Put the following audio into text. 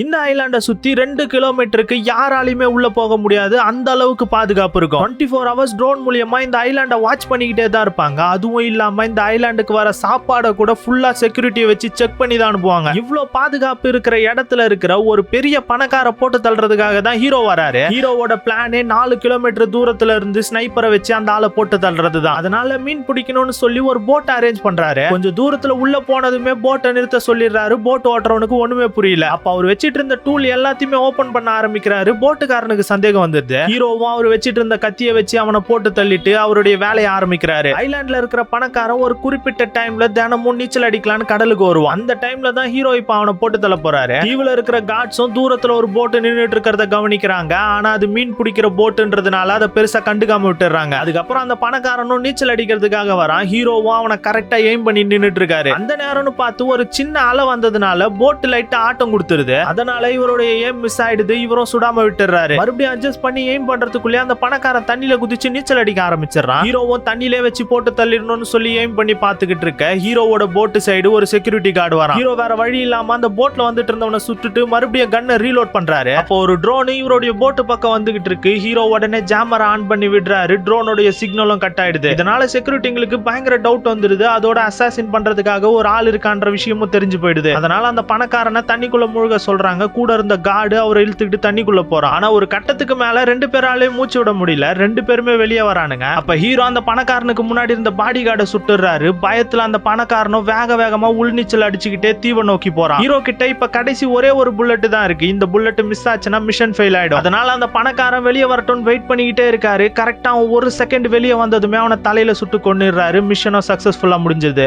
இந்த ஐலாண்டை சுத்தி ரெண்டு கிலோமீட்டருக்கு யாராலையுமே உள்ள போக முடியாது. அந்த அளவுக்கு பாதுகாப்பு இருக்கும். டுவெண்ட்டி ஃபோர் ஹவர்ஸ் ட்ரோன் மூலியமா இந்த ஐலாண்டை வாட்ச் பண்ணிக்கிட்டே தான் இருப்பாங்க. அதுவும் இல்லாம இந்த ஐலாண்டுக்கு வர சாப்பாடை கூட ஃபுல்லா செக்யூரிட்டியை வச்சு செக் பண்ணி தான் அனுப்புவாங்க. இவ்வளோ பாதுகாப்பு இருக்கிற இடத்துல இருக்கிற ஒரு பெரிய பணக்கார போட்டு தள்ளுறதுக்காக தான் ஹீரோ வராரு. ஹீரோவோட பிளானே நாலு கிலோமீட்டர் தூரத்துல இருந்து ஸ்னைப்பரை வச்சு அந்த ஆளை போட்டு தள்ளுறது தான். அதனால மீன் பிடிக்கணும்னு சொல்லி ஒரு போட் அரேஞ்ச் பண்றாரு. கொஞ்சம் தூரத்துல உள்ள போனதுமே போட்டை நிறுத்த சொல்லிடுறாரு. போட் ஓட்டுறவனுக்கு ஒண்ணுமே புரியல. அப்ப அவர் வச்சு வச்சிட்டு இருந்த டூல் எல்லாத்தையுமே ஓபன் பண்ண ஆரம்பிக்கிறாரு. போட்டுக்காரனுக்கு சந்தேகம் வந்துருது. ஹீரோவும் அவர் வச்சிட்டு இருந்த கத்தியை வச்சு அவனை போட்டு தள்ளிட்டு அவருடைய வேலையை ஆரம்பிக்கிறாரு. ஐலாண்ட்ல இருக்கிற பணக்காரன் ஒரு குறிப்பிட்ட டைம்ல தினமும் நீச்சல் அடிக்கலான்னு கடலுக்கு வருவான். அந்த டைம்ல தான் ஹீரோ இப்ப அவனை போட்டு தள்ள போறாரு. தீவுல இருக்கிற காட்ஸும் தூரத்துல ஒரு போட்டு நின்றுட்டு இருக்கிறத கவனிக்கிறாங்க. ஆனா அது மீன் பிடிக்கிற போட்டுன்றதுனால அதை பெருசா கண்டுக்காம விட்டுறாங்க. அதுக்கப்புறம் அந்த பணக்காரனும் நீச்சல் அடிக்கிறதுக்காக வரான். ஹீரோவும் அவனை கரெக்டா எய்ம் பண்ணி நின்றுட்டு இருக்காரு. அந்த நேரம்னு பார்த்து ஒரு சின்ன அலை வந்ததுனால போட்டு லைட்டா ஆட்டம் கொடுத்துருது. அதனால இவருடைய ஏம் மிஸ் ஆயிடுது. இவரும் சுடாம விட்டுறாரு மறுபடியும் அட்ஜஸ்ட் பண்ணி எய்ம் பண்றதுக்குள்ளே அந்த பணக்காரன் தண்ணியில குதிச்சு நீச்சல் அடிக்க ஆரம்பிச்சிடறான். ஹீரோவும் தண்ணியிலே வச்சு போட்டு தள்ளிடணும்னு சொல்லி எய்ம் பண்ணி பாத்துக்கிட்டு இருக்க. ஹீரோவோட போட்டு சைடு ஒரு செக்யூரிட்டி கார்டு வரான். ஹீரோ வேற வழி இல்லாம அந்த போட்ல வந்துட்டு இருந்தவனை சுட்டுட்டு மறுபடியும் கன்னை ரீலோட் பண்றாரு. அப்போ ஒரு ட்ரோன் இவருடைய போட்டு பக்கம் வந்துகிட்டு இருக்கு. ஹீரோ உடனே ஜாமரை ஆன் பண்ணி விடுறாரு. ட்ரோனுடைய சிக்னலும் கட் ஆயிடுது. இதனால செக்யூரிட்டிங்களுக்கு பயங்கர டவுட் வந்துடுது அதோட அசாசின் பண்றதுக்காக ஒரு ஆள் இருக்கான்ற விஷயமும் தெரிஞ்சு போயிடுது. அதனால அந்த பணக்காரனை தண்ணிக்குள்ள முழுக சொல்றாங்க கூட இருந்த கார்டு அவரை இழுத்துக்கிட்டு தண்ணிக்குள்ள போறான். ஆனா ஒரு கட்டத்துக்கு மேல ரெண்டு பேராலையும் மூச்சு விட முடியல. ரெண்டு பேருமே வெளியே வரானுங்க. அப்ப ஹீரோ அந்த பணக்காரனுக்கு முன்னாடி இருந்த பாடி கார்டை சுட்டுறாரு. பயத்துல அந்த பணக்காரனும் வேக வேகமா உள்நீச்சல் அடிச்சுக்கிட்டே தீவை நோக்கி போறான். ஹீரோ கிட்ட இப்ப கடைசி ஒரே ஒரு புல்லட் தான் இருக்கு. இந்த புல்லட் மிஸ் ஆச்சுன்னா மிஷன் ஃபெயில் ஆயிடும். அதனால அந்த பணக்காரன் வெளியே வரட்டும் வெயிட் பண்ணிக்கிட்டே இருக்காரு. கரெக்டா ஒரு செகண்ட் வெளியே வந்ததுமே அவனை தலையில சுட்டு கொன்னுடுறாரு. மிஷனும் சக்சஸ்ஃபுல்லா முடிஞ்சது.